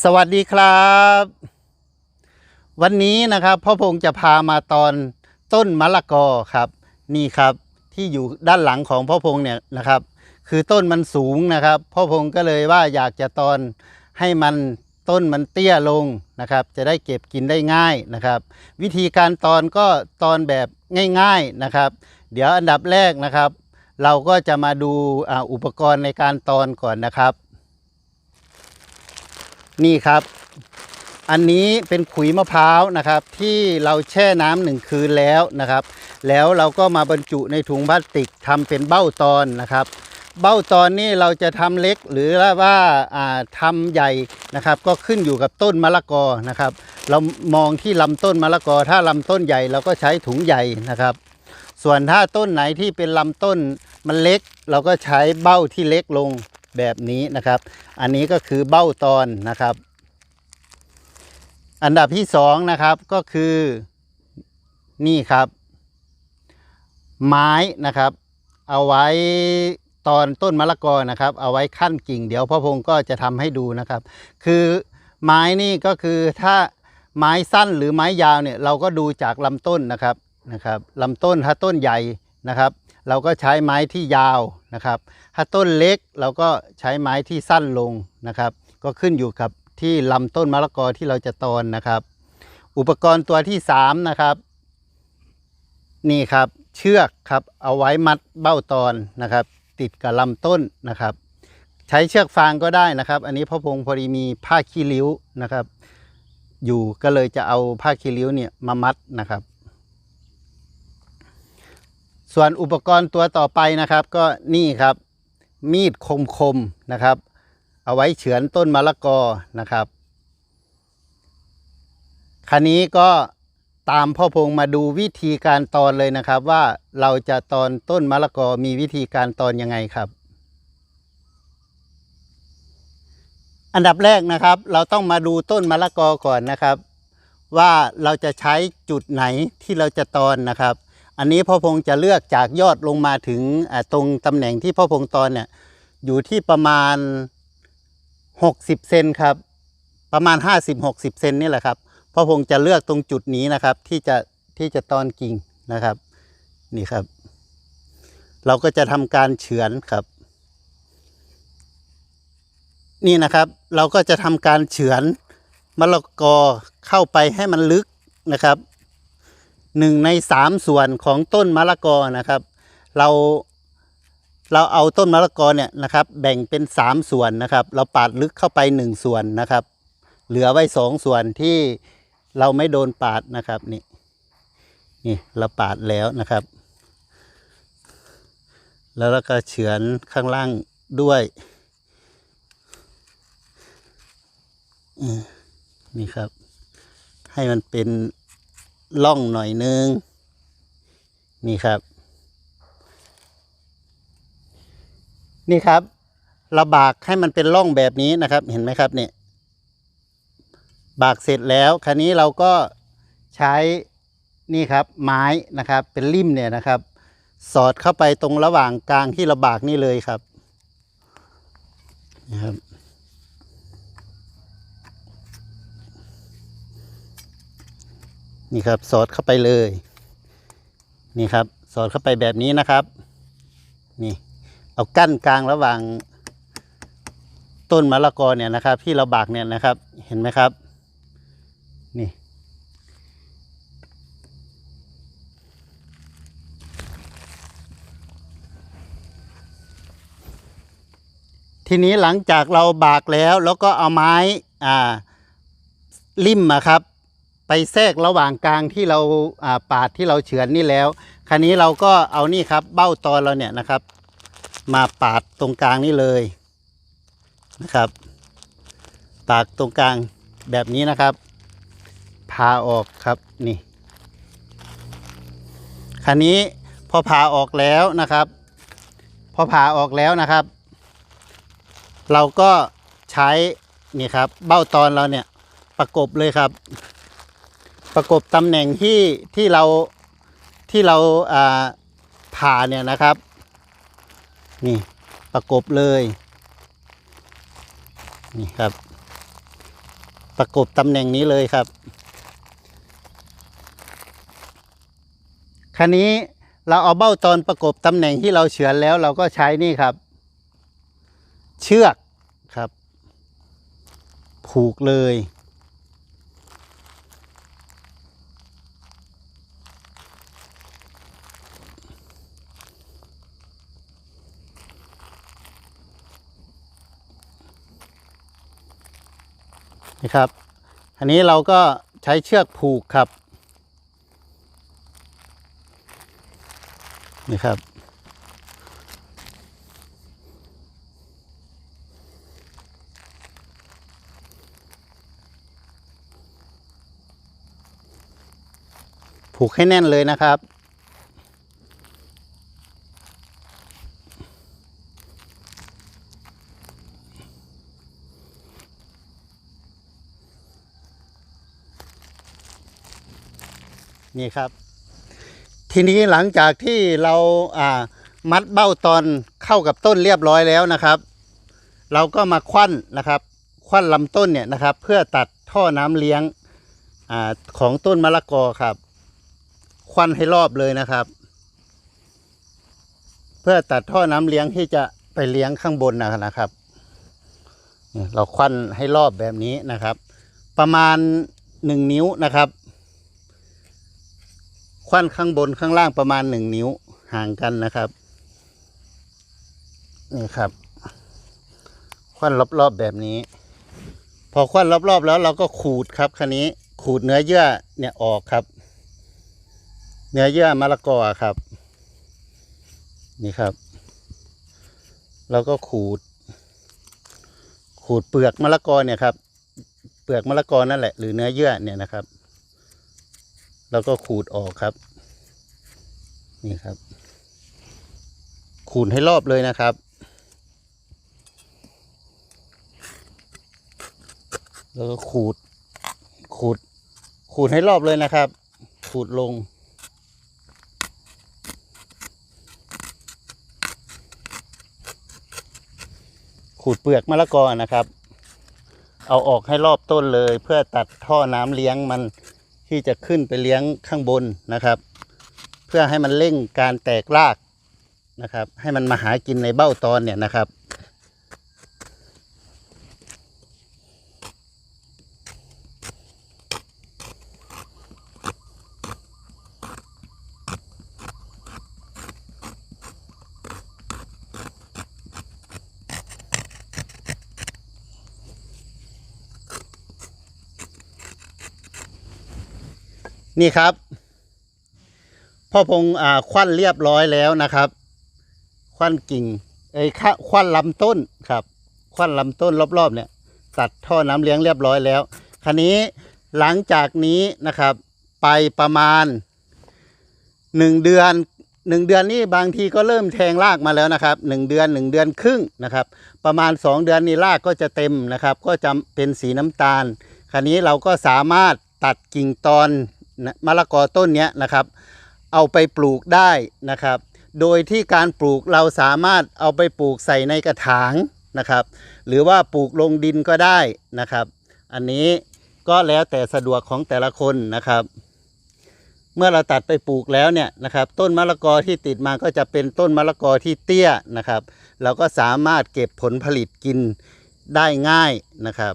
สวัสดีครับ วันนี้นะครับพ่อพงจะพามาตอนต้นมะละกอครับ นี่ครับที่อยู่ด้านหลังของพ่อพงเนี่ยนะครับ คือต้นมันสูงนะครับ พ่อพงก็เลยว่าอยากจะตอนให้มันต้นมันเตี้ยลงนะครับ จะได้เก็บกินได้ง่ายนะครับ วิธีการตอนก็ตอนแบบง่าย ๆนะครับ เดี๋ยวอันดับแรกนะครับ เราก็จะมาดูอุปกรณ์ในการตอนก่อนนะครับ นี่ครับ อันนี้เป็นขุยมะพร้าวนะครับ ที่เราแช่น้ำหนึ่งคืนแล้วนะครับ แล้วเราก็มาบรรจุในถุงพลาสติกทำเป็นเบ้าตอนนะครับ เบ้าตอนนี่เราจะทำเล็กหรือว่าาทำใหญ่นะครับ ก็ขึ้นอยู่กับต้นมะละกอนะครับ เรามองที่ลำต้นมะละกอ ถ้าลำต้นใหญ่เราก็ใช้ถุงใหญ่นะครับส่วนถ้าต้นไหนที่เป็นลำต้นมันเล็ก เราก็ใช้เบ้าที่เล็กลง แบบนี้นะครับ อันนี้ก็คือเบ้าตอนนะครับ อันดับที่สองนะครับก็คือนี่ครับ ไม้นะครับ เอาไว้ตอนต้นมะละกอนะครับ เอาไว้ขั้นกิ่ง เดี๋ยวพ่อพงก็จะทำให้ดูนะครับ คือไม้นี่ก็คือถ้าไม้สั้นหรือไม้ยาวเนี่ยเราก็ดูจากลำต้นนะครับนะครับลำต้นถ้าต้นใหญ่นะครับ เราก็ใช้ไม้ที่ยาวนะครับ ถ้าต้นเล็กเราก็ใช้ไม้ที่สั้นลงนะครับ ก็ขึ้นอยู่กับที่ลำต้นมะละกอที่เราจะตอนนะครับ อุปกรณ์ตัวที่สามนะครับนี่ครับเชือกครับเอาไว้มัดเบ้าตอนนะครับ ติดกับลำต้นนะครับ ใช้เชือกฟางก็ได้นะครับ อันนี้พ่อพงพอดีมีผ้าขี้ริ้วนะครับ อยู่ก็เลยจะเอาผ้าขี้ริ้วเนี่ยมามัดนะครับ ส่วนอุปกรณ์ตัวต่อไปนะครับก็นี่ครับ มีดคมๆนะครับ เอาไว้เฉือนต้นมะละกอนะครับคันนี้ก็ตามพ่อพงมาดูวิธีการตอนเลยนะครับ ว่าเราจะตอนต้นมะละกอมีวิธีการตอนยังไงครับ อันดับแรกนะครับ เราต้องมาดูต้นมะละกอก่อนนะครับ ว่าเราจะใช้จุดไหนที่เราจะตอนนะครับ อันนี้พ่อพงจะเลือกจากยอดลงมาถึงตรงตำแหน่งที่พ่อพงตอนเนี่ยอยู่ที่ประมาณ 60 เซนครับ ประมาณ 50-60 เซนนี่แหละครับพ่อพงจะเลือกตรงจุดนี้นะครับ ที่จะที่จะตอนกิ่งนะครับ นี่ครับ เราก็จะทำการเฉือนครับ นี่นะครับ เราก็จะทำการเฉือนมะละกอเข้าไปให้มันลึกนะครับ หนึ่งในสามส่วนของต้นมะละกอนะครับ เราเราเอาต้นมะละกอเนี่ยนะครับ แบ่งเป็นสามส่วนนะครับ เราปาดลึกเข้าไปหนึ่งส่วนนะครับ เหลือไว้สองส่วนที่เราไม่โดนปาดนะครับนี่นี่เราปาดแล้วนะครับ แล้วเราก็เฉือนข้างล่างด้วยนี่ครับ ให้มันเป็น ล่องหน่อยนึง นี่ครับ นี่ครับเราบากให้มันเป็นร่องแบบนี้นะครับ เห็นไหมครับเนี่ยบากเสร็จแล้วคราวนี้เราก็ใช้นี่ครับไม้นะครับ เป็นลิ่มเนี่ยนะครับ สอดเข้าไปตรงระหว่างกลางที่เราบากนี่เลยครับนะครับ นี่ครับ สอดเข้าไปเลย นี่ครับ สอดเข้าไปแบบนี้นะครับ นี่เอากั้นกลางระหว่าง ต้นมะละกอเนี่ยนะครับ ที่เราบากเนี่ยนะครับ เห็นไหมครับ นี่ ทีนี้หลังจากเราบากแล้วแล้วก็เอาไม้อ่า ลิ่มอะครับ ไปแทรกระหว่างกลางที่เราปาดที่เราเฉือนนี่แล้วคราวนี้เราก็เอานี่ครับเบ้าตอนเราเนี่ยนะครับ มาปาดตรงกลางนี่เลยนะครับ ปาดตรงกลางแบบนี้นะครับพาออกครับนี่คราวนี้พอผ่าออกแล้วนะครับ พอผ่าออกแล้วนะครับ เราก็ใช้นี่ครับ เบ้าตอนเราเนี่ยประกบเลยครับ ประกบตำแหน่งที่ที่เราที่เราผ่าเนี่ยนะครับ นี่ประกบเลยนี่ครับ ประกบตำแหน่งนี้เลยครับคันนี้เราเอาเบ้าตอนประกบตำแหน่งที่เราเฉือนแล้วเราก็ใช้นี่ครับ เชือกครับ ผูกเลย นี่ครับ อันนี้เราก็ใช้เชือกผูกครับ นี่ครับ ผูกให้แน่นเลยนะครับ นี่ครับ ทีนี้หลังจากที่เราอ่ามัดเบ้าตอนเข้ากับต้นเรียบร้อยแล้วนะครับ เราก็มาควันนะครับ ควันลำต้นเนี่ยนะครับ เพื่อตัดท่อน้ำเลี้ยงอาของต้นมะละกอครับ ควันให้รอบเลยนะครับ เพื่อตัดท่อน้ำเลี้ยงที่จะไปเลี้ยงข้างบนนะครับเนี่ยเราควันให้รอบแบบนี้นะครับ ประมาณหนึ่งนิ้วนะครับ ควันข้างบนข้างล่างประมาณหนึ่งนิ้วห่างกันนะครับ นี่ครับ ควันรอบๆแบบนี้ พอควันรอบๆแล้วเราก็ขูดครับคันนี้ขูดเนื้อเยื่อเนี่ยออกครับ เนื้อเยื่อมะละกอครับ นี่ครับ เราก็ขูด ขูดเปลือกมะละกอเนี่ยครับ เปลือกมะละกอนั่นแหละหรือเนื้อเยื่อเนี่ยนะครับ แล้วก็ขูดออกครับ นี่ครับ ขูดให้รอบเลยนะครับ แล้วก็ขูด ขูด ขูดให้รอบเลยนะครับ ขูดลงขูดเปลือกมะละกอนะครับ เอาออกให้รอบต้นเลย เพื่อตัดท่อน้ำเลี้ยงมัน ที่จะขึ้นไปเลี้ยงข้างบนนะครับ เพื่อให้มันเร่งการแตกรากนะครับ ให้มันมาหากินในเบ้าตอนเนี่ยนะครับ นี่ครับ พ่อพงอ่าควันเรียบร้อยแล้วนะครับ ควันกิ่งเอ้ยควันลำต้นครับ ควันลำต้นรอบๆ เนี่ย ตัดท่อน้ำเลี้ยงเรียบร้อยแล้วคันนี้หลังจากนี้นะครับ ไปประมาณหนึ่งเดือนหนึ่งเดือนนี่บางทีก็เริ่มแทงรากมาแล้วนะครับหนึ่งเดือนหนึ่งเดือนครึ่งนะครับ ประมาณสองเดือนนี่รากก็จะเต็มนะครับ ก็จะเป็นสีน้ำตาล คราวนี้เราก็สามารถตัดกิ่งตอน มะละกอต้นนี้นะครับ เอาไปปลูกได้นะครับ โดยที่การปลูกเราสามารถเอาไปปลูกใส่ในกระถางนะครับ หรือว่าปลูกลงดินก็ได้นะครับ อันนี้ก็แล้วแต่สะดวกของแต่ละคนนะครับ เมื่อเราตัดไปปลูกแล้วเนี่ยนะครับ ต้นมะละกอที่ติดมาก็จะเป็นต้นมะละกอที่เตี้ยนะครับ เราก็สามารถเก็บผลผลิตกินได้ง่ายนะครับ